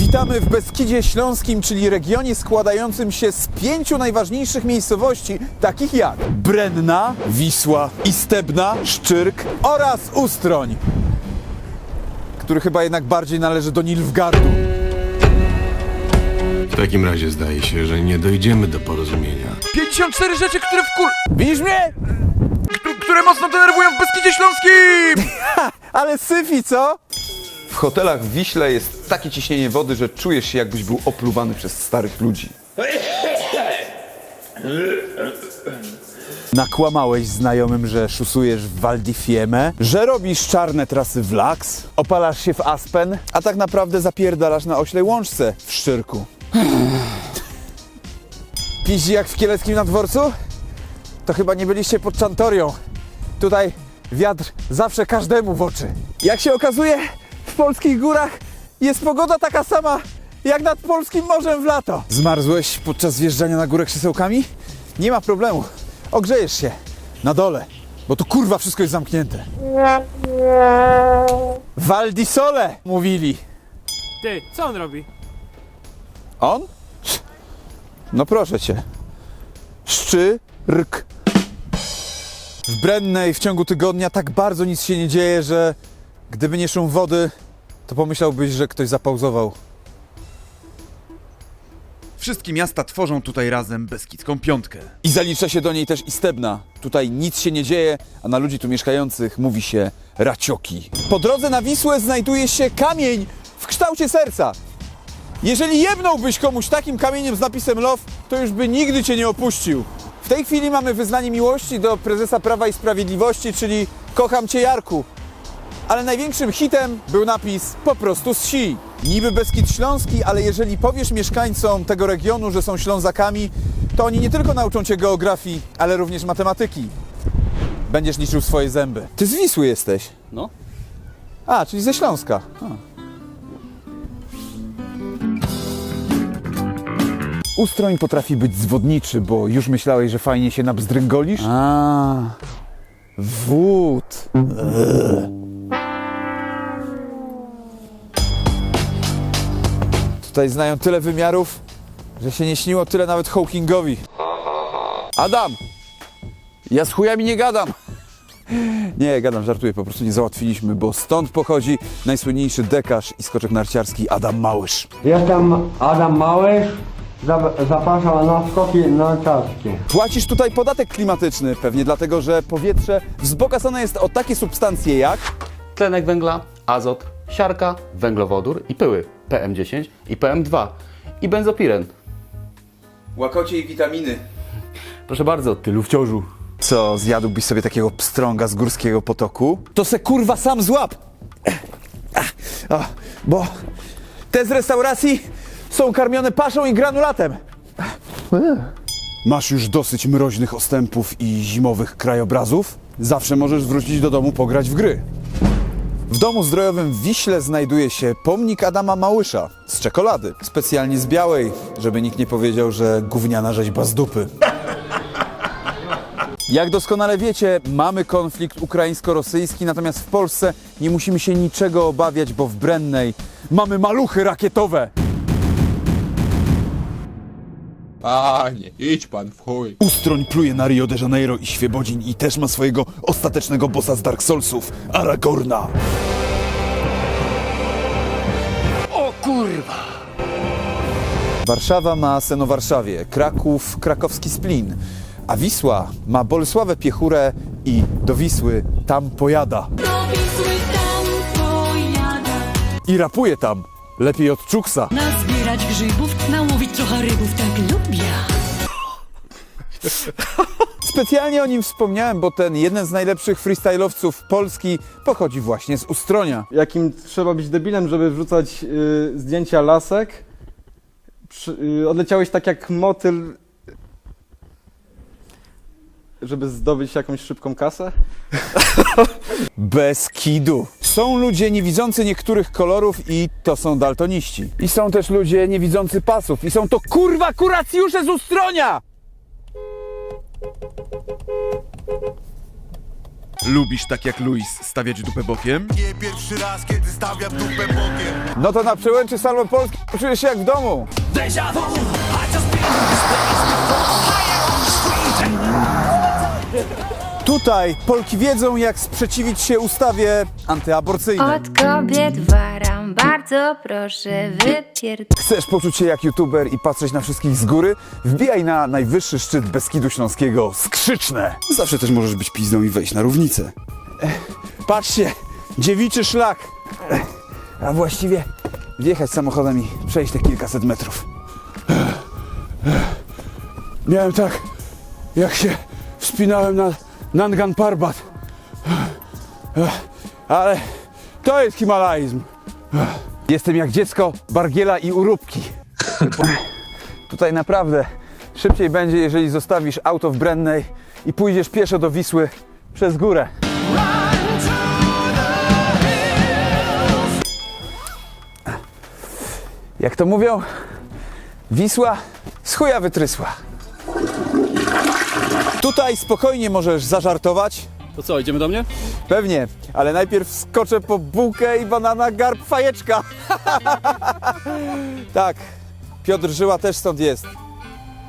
Witamy w Beskidzie Śląskim, czyli regionie składającym się z pięciu najważniejszych miejscowości, takich jak Brenna, Wisła, Istebna, Szczyrk oraz Ustroń, który chyba jednak bardziej należy do Nilfgardu. W takim razie zdaje się, że nie dojdziemy do porozumienia. 54 rzeczy, które wkur... Widzisz mnie? któ- które mocno denerwują w Beskidzie Śląskim! Ale syfi, co? W hotelach w Wiśle jest takie ciśnienie wody, że czujesz się jakbyś był opluwany przez starych ludzi. Nakłamałeś znajomym, że szusujesz w Val di Fiemme, że robisz czarne trasy w Lax, opalasz się w Aspen, a tak naprawdę zapierdalasz na oślej łączce w Szczyrku. Piździ jak w kieleckim na dworcu? To chyba nie byliście pod Czantorią. Tutaj wiatr zawsze każdemu w oczy. Jak się okazuje, polskich górach jest pogoda taka sama jak nad polskim morzem w lato. Zmarzłeś podczas wjeżdżania na górę krzesełkami? Nie ma problemu. Ogrzejesz się na dole, bo tu kurwa wszystko jest zamknięte. Val di Sole mówili. Ty, co on robi? On? No proszę cię. Szczyrk. W Brennej w ciągu tygodnia tak bardzo nic się nie dzieje, że gdyby nie szum wody, to pomyślałbyś, że ktoś zapauzował. Wszystkie miasta tworzą tutaj razem Beskidzką Piątkę. I zalicza się do niej też Istebna. Tutaj nic się nie dzieje, a na ludzi tu mieszkających mówi się racioki. Po drodze na Wisłę znajduje się kamień w kształcie serca. Jeżeli jebnąłbyś komuś takim kamieniem z napisem love, to już by nigdy cię nie opuścił. W tej chwili mamy wyznanie miłości do prezesa Prawa i Sprawiedliwości, czyli kocham cię Jarku. Ale największym hitem był napis po prostu z si. Niby Beskid Śląski, ale jeżeli powiesz mieszkańcom tego regionu, że są Ślązakami, to oni nie tylko nauczą cię geografii, ale również matematyki. Będziesz liczył swoje zęby. Ty z Wisły jesteś? No. A, czyli ze Śląska. A. Ustroń potrafi być zwodniczy, bo już myślałeś, że fajnie się nabzdręgolisz? A, wód. Eee. Tutaj znają tyle wymiarów, że się nie śniło tyle nawet Hawkingowi. Adam! Ja z chujami nie gadam! Nie, gadam, żartuję, po prostu nie załatwiliśmy, bo stąd pochodzi najsłynniejszy dekarz i skoczek narciarski Adam Małysz. Jestem Adam Małysz, Zap- zapraszam na skoki narciarskie. Płacisz tutaj podatek klimatyczny, pewnie dlatego, że powietrze wzbogacone jest o takie substancje jak... Tlenek węgla, azot, siarka, węglowodór i pyły PM10 i PM2 i benzopiren. Łakocie i witaminy. Proszę bardzo, tylu wciążu. Co, zjadłbyś sobie takiego pstrąga z górskiego potoku? To se kurwa sam złap! O, bo te z restauracji są karmione paszą i granulatem. Masz już dosyć mroźnych ostępów i zimowych krajobrazów? Zawsze możesz wrócić do domu pograć w gry. W domu zdrojowym w Wiśle znajduje się pomnik Adama Małysza z czekolady. Specjalnie z białej, żeby nikt nie powiedział, że gówniana rzeźba z dupy. Jak doskonale wiecie, mamy konflikt ukraińsko-rosyjski, natomiast w Polsce nie musimy się niczego obawiać, bo w Brennej mamy maluchy rakietowe. Panie, idź pan w chuj. Ustroń pluje na Rio de Janeiro i Świebodzin i też ma swojego ostatecznego bossa z Dark Soulsów, Aragorna. O kurwa! Warszawa ma Seno Warszawie, Kraków krakowski Splin, a Wisła ma Bolesławę Piechurę i do Wisły tam pojada. Do Wisły tam pojada I rapuje tam, lepiej od Czuksa. Grzybów, nałowić trochę rybów, tak lubię Specjalnie o nim wspomniałem, bo ten jeden z najlepszych freestylowców Polski pochodzi właśnie z Ustronia. jakim trzeba być debilem, żeby wrzucać y, zdjęcia lasek. Przy, y, odleciałeś tak jak motyl, żeby zdobyć jakąś szybką kasę? Bez kidu. Są ludzie niewidzący niektórych kolorów i to są daltoniści. I są też ludzie niewidzący pasów i są to kurwa kuracjusze z Ustronia! Lubisz tak jak Luis stawiać dupę bokiem? No to na przełęczy Salmo Polski czujesz się jak w domu. Tutaj Polki wiedzą, jak sprzeciwić się ustawie antyaborcyjnej. Od kobiet waram, bardzo proszę wypierd... Chcesz poczuć się jak youtuber i patrzeć na wszystkich z góry? Wbijaj na najwyższy szczyt Beskidu Śląskiego Skrzyczne. Zawsze też możesz być pizdą i wejść na równicę. Patrzcie, dziewiczy szlak. Ech, a właściwie wjechać samochodem i przejść te kilkaset metrów. Ech, ech. Miałem tak, jak się wspinałem na Nangan Parbat. Ale to jest himalaizm. Jestem jak dziecko Bargiela i Uróbki. Tutaj naprawdę szybciej będzie, jeżeli zostawisz auto w Brennej i pójdziesz pieszo do Wisły przez górę. Jak to mówią? Wisła z chuja wytrysła. Tutaj spokojnie możesz zażartować. To co, idziemy do mnie? Pewnie, ale najpierw skoczę po bułkę i banana garb fajeczka. tak, Piotr Żyła też stąd jest.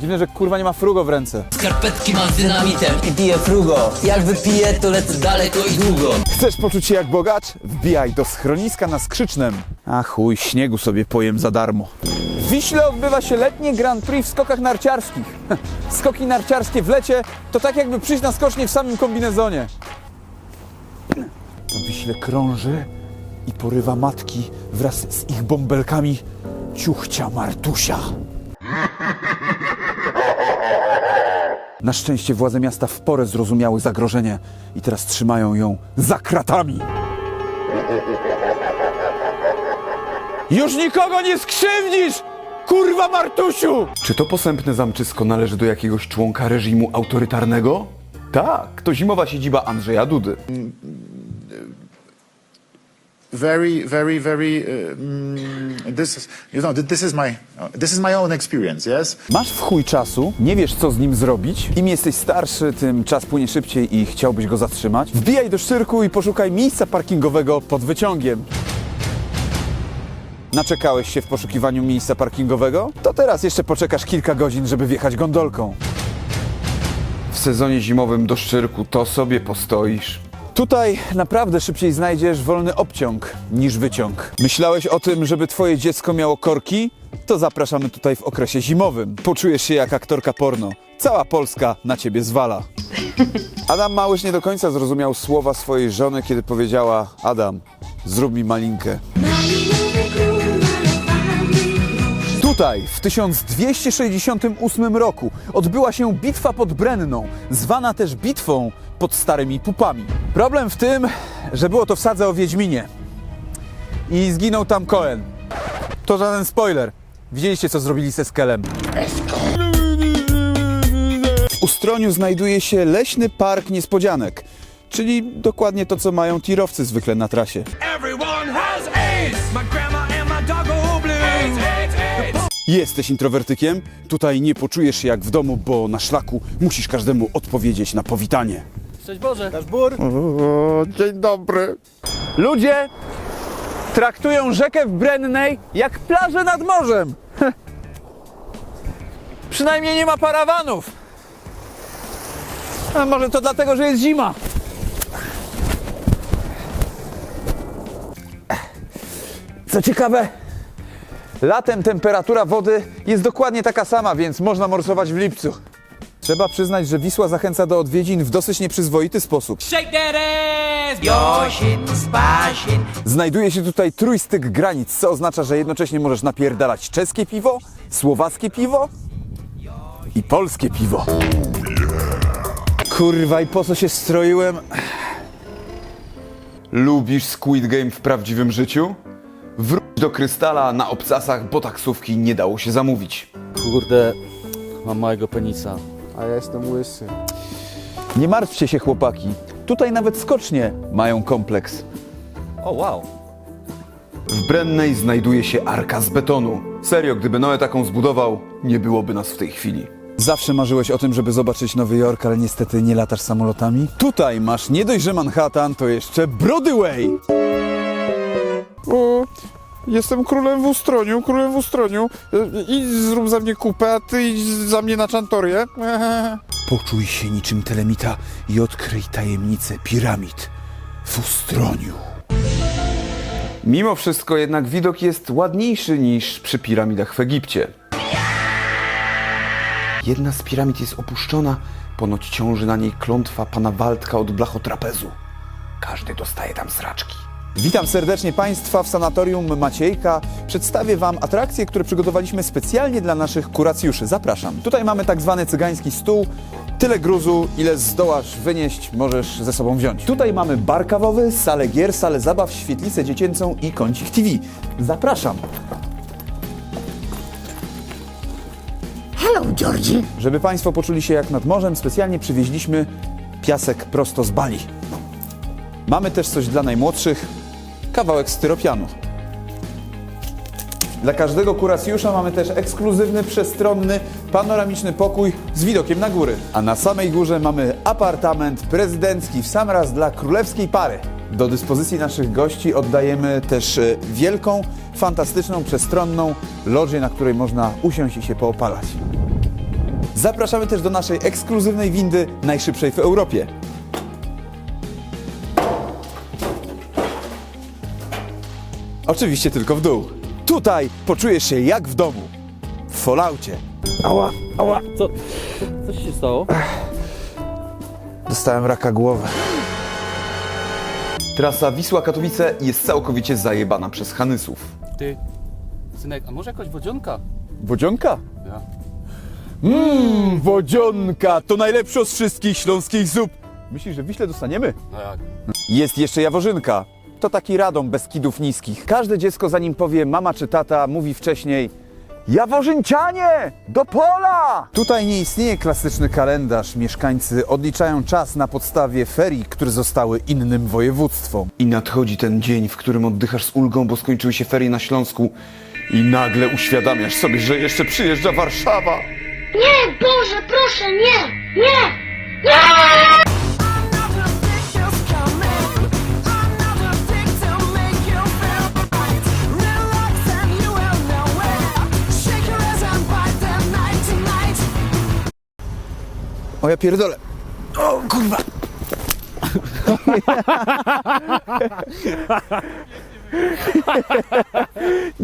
Dziwne, że kurwa nie ma frugo w ręce. Skarpetki mam z dynamitem i piję frugo. Jak wypiję, to lecę daleko i długo. Chcesz poczuć się jak bogacz? Wbijaj do schroniska na Skrzycznem. A chuj, śniegu sobie pojem za darmo. Wiśle odbywa się letnie Grand Prix w skokach narciarskich. Skoki narciarskie w lecie to tak jakby przyjść na skocznie w samym kombinezonie. Wiśle krąży i porywa matki wraz z ich bąbelkami ciuchcia Martusia. Na szczęście władze miasta w porę zrozumiały zagrożenie i teraz trzymają ją za kratami. Już nikogo nie skrzywdzisz! Kurwa Martusiu! Czy to posępne zamczysko należy do jakiegoś członka reżimu autorytarnego? Tak, to zimowa siedziba Andrzeja Dudy. very very very uh, mm, this is you know th- this is my this is my own experience yes Masz w chuj czasu, nie wiesz co z nim zrobić. Im jesteś starszy, tym czas płynie szybciej i chciałbyś go zatrzymać. Wbijaj do szyrku i poszukaj miejsca parkingowego pod wyciągiem. Naczekałeś się w poszukiwaniu miejsca parkingowego? To teraz jeszcze poczekasz kilka godzin, żeby wjechać gondolką. W sezonie zimowym do Szczyrku to sobie postoisz. Tutaj naprawdę szybciej znajdziesz wolny obciąg niż wyciąg. Myślałeś o tym, żeby twoje dziecko miało korki? To zapraszamy tutaj w okresie zimowym. Poczujesz się jak aktorka porno. Cała Polska na ciebie zwala. Adam Małysz nie do końca zrozumiał słowa swojej żony, kiedy powiedziała Adam, zrób mi malinkę. Tutaj w 1268 roku odbyła się bitwa pod Brenną, zwana też bitwą pod Starymi Pupami. Problem w tym, że było to w sadze o Wiedźminie i zginął tam Cohen. To żaden spoiler. Widzieliście, co zrobili ze Skelem. W Ustroniu znajduje się leśny park niespodzianek, czyli dokładnie to, co mają tirowcy zwykle na trasie. Jesteś introwertykiem? Tutaj nie poczujesz się jak w domu, bo na szlaku musisz każdemu odpowiedzieć na powitanie. Cześć Boże! Dzień dobry. Ludzie traktują rzekę w Brennej jak plażę nad morzem. Przynajmniej nie ma parawanów. A może to dlatego, że jest zima. Co ciekawe, latem temperatura wody jest dokładnie taka sama, więc można morsować w lipcu. Trzeba przyznać, że Wisła zachęca do odwiedzin w dosyć nieprzyzwoity sposób. Shake that ass! Yosin, spasin. Znajduje się tutaj trójstyk granic, co oznacza, że jednocześnie możesz napierdalać czeskie piwo, słowackie piwo i polskie piwo. Kurwa, i po co się stroiłem? Lubisz Squid Game w prawdziwym życiu? Do Krystala na obcasach, bo taksówki nie dało się zamówić. Kurde, mam małego penisa. A ja jestem łysy. Nie martwcie się, chłopaki. Tutaj nawet skocznie mają kompleks. O wow! W Brennej znajduje się arka z betonu. Serio, gdyby Noe taką zbudował, nie byłoby nas w tej chwili. Zawsze marzyłeś o tym, żeby zobaczyć Nowy Jork, ale niestety nie latasz samolotami? Tutaj masz nie dość, że Manhattan, to jeszcze Broadway! Jestem królem w ustroniu, królem w ustroniu. Idź zrób za mnie kupę, a ty idź za mnie na czantorię. Poczuj się niczym telemita i odkryj tajemnicę piramid w Ustroniu. Mimo wszystko jednak widok jest ładniejszy niż przy piramidach w Egipcie. Jedna z piramid jest opuszczona, ponoć ciąży na niej klątwa pana Waldka od blachotrapezu. Każdy dostaje tam sraczki. Witam serdecznie Państwa w sanatorium Maciejka. Przedstawię Wam atrakcje, które przygotowaliśmy specjalnie dla naszych kuracjuszy. Zapraszam. Tutaj mamy tak zwany cygański stół. Tyle gruzu, ile zdołasz wynieść, możesz ze sobą wziąć. Tutaj mamy bar kawowy, salę gier, salę zabaw, świetlicę dziecięcą i kącik TV. Zapraszam. Hello, Georgie. Żeby Państwo poczuli się jak nad morzem, specjalnie przywieźliśmy piasek prosto z Bali. Mamy też coś dla najmłodszych, kawałek styropianu. Dla każdego kuracjusza mamy też ekskluzywny, przestronny, panoramiczny pokój z widokiem na góry. A na samej górze mamy apartament prezydencki w sam raz dla królewskiej pary. Do dyspozycji naszych gości oddajemy też e, wielką, fantastyczną, przestronną lożię, na której można usiąść i się poopalać. Zapraszamy też do naszej ekskluzywnej windy, najszybszej w Europie. Oczywiście tylko w dół. Tutaj poczujesz się jak w domu. W Falloutie. Ała, ała. Co? Coś się stało? Dostałem raka głowy. Trasa Wisła-Katowice jest całkowicie zajebana przez Hanysów. Ty, synek, a może jakaś wodzionka? Wodzionka? Ja. Mmm, wodzionka! To najlepsza z wszystkich śląskich zup. Myślisz, że w Wiśle dostaniemy? No jak? Jest jeszcze Jaworzynka. To taki radom bez kidów niskich. Każde dziecko zanim powie mama czy tata, mówi wcześniej Jaworzyncianie! Do pola! Tutaj nie istnieje klasyczny kalendarz. Mieszkańcy odliczają czas na podstawie ferii, które zostały innym województwom. I nadchodzi ten dzień, w którym oddychasz z ulgą, bo skończyły się ferie na Śląsku i nagle uświadamiasz sobie, że jeszcze przyjeżdża Warszawa. Nie, Boże, proszę, nie! Nie! O ja pierdolę. O kurwa.